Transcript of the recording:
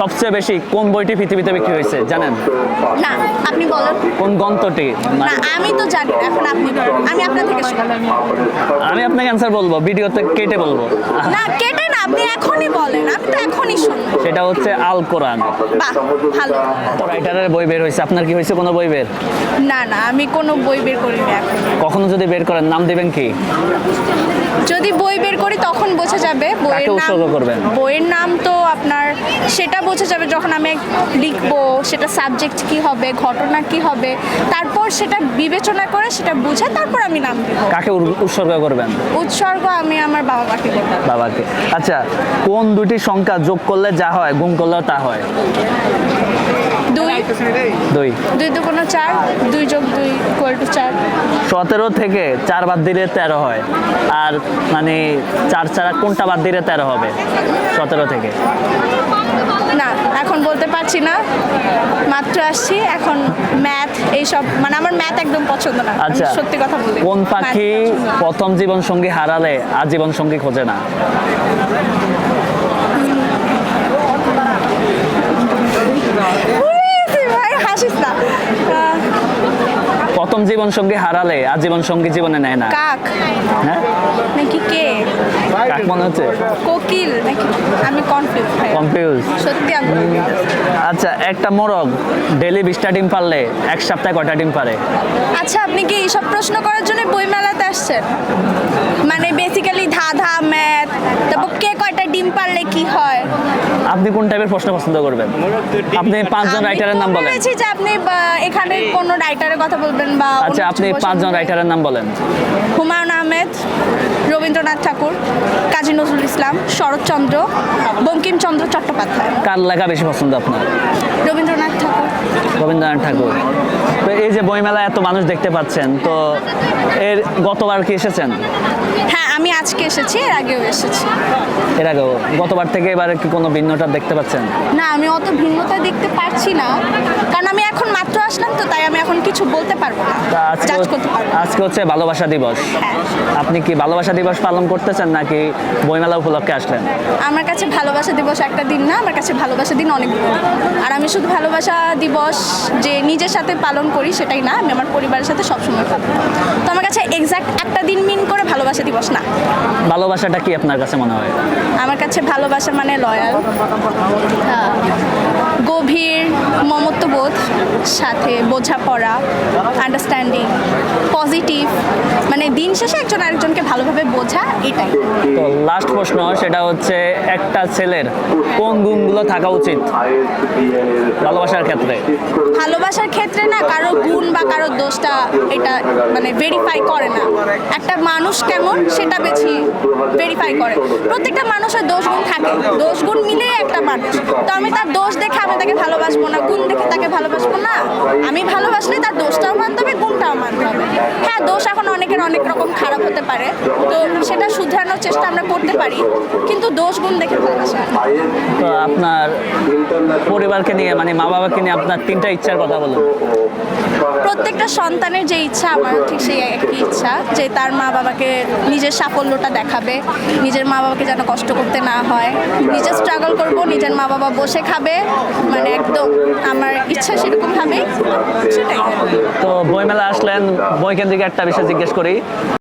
সবচেয়ে বেশি কোন বইটি পৃথিবীতে বিক্রি হয়েছে? জানেন? না আপনি বলেন। কোন গ্রন্থটি? না আমি তো জানি এখন আপনি আমি আপনার থেকে শুনি। আমি আপনাকে অ্যান্সার বলব ভিডিওতে কেটে বলব। না কেটে না আপনি এখনই বলেন আমি তো এখনই শুনব। সেটা হচ্ছে আল কোরআন। বাহ ভালো। রাইটারের বই বের হয়েছে আপনার কি হয়েছে কোনো বই বের? না না আমি কোনো বই বের করিনি এখন। কখনো যদি বের করেন নাম দিবেন কি? যদি বই বের করি তখন বোঝা যাবে বইয়ের নাম করবেন? বইয়ের নাম তো আপনার বোঝা যাবে যখন আমি লিখব সেটা সাবজেক্ট কি হবে ঘটনা কি হবে তারপর সেটা বিবেচনা করে সেটা বুঝে তারপর আমি নাম দেবো কাকে উৎসর্গ করবেন? উৎসর্গ আমি আমার বাবা মাকে করব। বাবাকে। আচ্ছা কোন দুটি সংখ্যা যোগ করলে যা হয় গুণ করলে তা হয়? দুই। দুই। দুই। দুগুণ চার দুই যোগ দুই ইকুয়াল টু চার। সতেরো থেকে চার বাদ দিলে তেরো হয়। আর মানে চার চারা কোনটা বাদ দিলে তেরো হবে? সতেরো থেকে। না এখন বলতে পারছি না। মাত্র আসছি। এখন ম্যাথ এইসব মানে আমার ম্যাথ একদম পছন্দ না। আচ্ছা সত্যি কথা বলি। কোন পাখি প্রথম জীবন সঙ্গী হারালে আর জীবন সঙ্গী খোঁজে না? প্রথম জীবন সঙ্গী হারালে আর জীবন সঙ্গী জীবনে নেয় না। কাক। হ্যাঁ? নাকি কে? কাক মনে হচ্ছে? কোকিল নাকি? আমি কনফিউজ কনফিউজ সত্যি আমি আচ্ছা একটা মোরগ ডেলি বিশটা ডিম পারলে এক সপ্তাহে কয়টা ডিম পারে? আচ্ছা আপনি কি এইসব প্রশ্ন করার জন্য বই মেলাতে আসছেন? মানে বেসিক্যালি ধাঁধা ম্যাথ তারপর কে কয়টা ডিম পারলে কি হয়? আপনি কোন টাইপের প্রশ্ন পছন্দ করবেন? আপনি পাঁচজন রাইটারের নাম বলেন। ভেবেছি যে আপনি এখানে কোন রাইটারের কথা বলবেন বা আচ্ছা আপনি পাঁচজন রাইটারের নাম বলেন। হুমায়ুন আহমেদ রবীন্দ্রনাথ ঠাকুর কাজী নজরুল ইসলাম শরৎচন্দ্র বঙ্কিমচন্দ্র চট্টোপাধ্যায়। কার লেখা বেশি পছন্দ আপনার? রবীন্দ্রনাথ ঠাকুর। রবীন্দ্রনাথ ঠাকুর। তো এই যে বইমেলা এত মানুষ দেখতে পাচ্ছেন তো এর গতবার কি এসেছেন? হ্যাঁ আমি আজকে এসেছি এর আগেও এসেছি। এর আগেও? গতবার থেকে এবারে কি কোনো ভিন্নতা দেখতে পাচ্ছেন? না, আমি অত ভিন্নতা দেখতে পারছি না। কারণ আমি এখন মাত্র আসলাম আজকে। হচ্ছে ভালোবাসা দিবস হ্যাঁ। আপনি কি ভালোবাসা দিবস পালন করতেছেন নাকি বইমেলা উপলক্ষে আসলেন আমার কাছে ভালোবাসা দিবস একটা দিন না আমার কাছে ভালোবাসা দিন অনেক আর আমি শুধু ভালোবাসা দিবস যে নিজের সাথে পালন করি সেটাই না আমি আমার পরিবারের সাথে সবসময় পালন। তো আমার কাছে এক্সাক্ট একটা দিন মিন করে ভালোবাসা দিবস না ভালোবাসাটা কি আপনার কাছে মনে হয় আমার কাছে ভালোবাসা মানে লয়াল গভীর মমত্ববোধ সাথে বোঝাপড়া আন্ডারস্ট্যান্ডিং পজিটিভ মানে দিন শেষে একজন আরেকজনকে ভালোভাবে বোঝা এটাই। তো লাস্ট প্রশ্ন সেটা হচ্ছে একটা ছেলের কোন গুণগুলো থাকা উচিত ভালোবাসার ক্ষেত্রে? ভালোবাসার ক্ষেত্রে না কারও গুণ বা কারও দোষটা এটা মানে ভেরিফাই করে না। একটা মানুষ কেমন সেটা বেশি ভেরিফাই করে। প্রত্যেকটা মানুষের দোষ গুণ থাকে। দোষ গুণ মিলে একটা মানুষ। তো আমি তার দোষ দেখে আমি তাকে ভালোবাসবো না গুণ দেখে তাকে ভালোবাসবো না আমি ভালোবাসলে তার দোষটাও মানতে হবে গুণটাও মানতে হবে। দোষ এখন অনেকের অনেক রকম খারাপ হতে পারে। তো সেটা শুধরানোর চেষ্টা আমরা করতে পারি কিন্তু দোষ গুণ দেখে তো আপনার পরিবারকে নিয়ে মানে মা বাবাকে নিয়ে আপনার তিনটা ইচ্ছার কথা বলুন। প্রত্যেকটা সন্তানের যে ইচ্ছা আমার ঠিক সেই একই ইচ্ছা যে তার মা বাবাকে নিজের সাফল্যটা দেখাবে নিজের মা বাবাকে যেন কষ্ট করতে না হয় নিজে স্ট্রাগল করব নিজের মা বাবা বসে খাবে মানে একদম আমার ইচ্ছা সেরকম ভাবে সেটাই। তো বইমেলা আসলেন বই একটা বিষয় জিজ্ঞেস করি।